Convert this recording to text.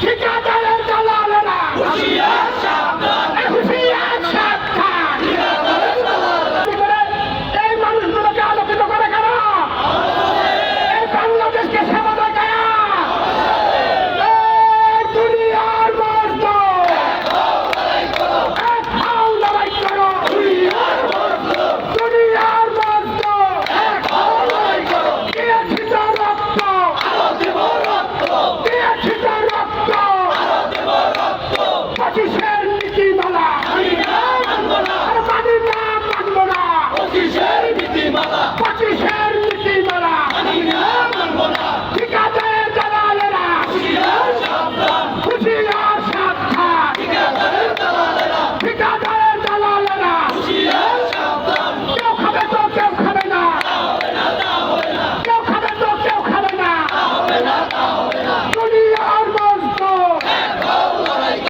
ঠিকাদারের চালা না।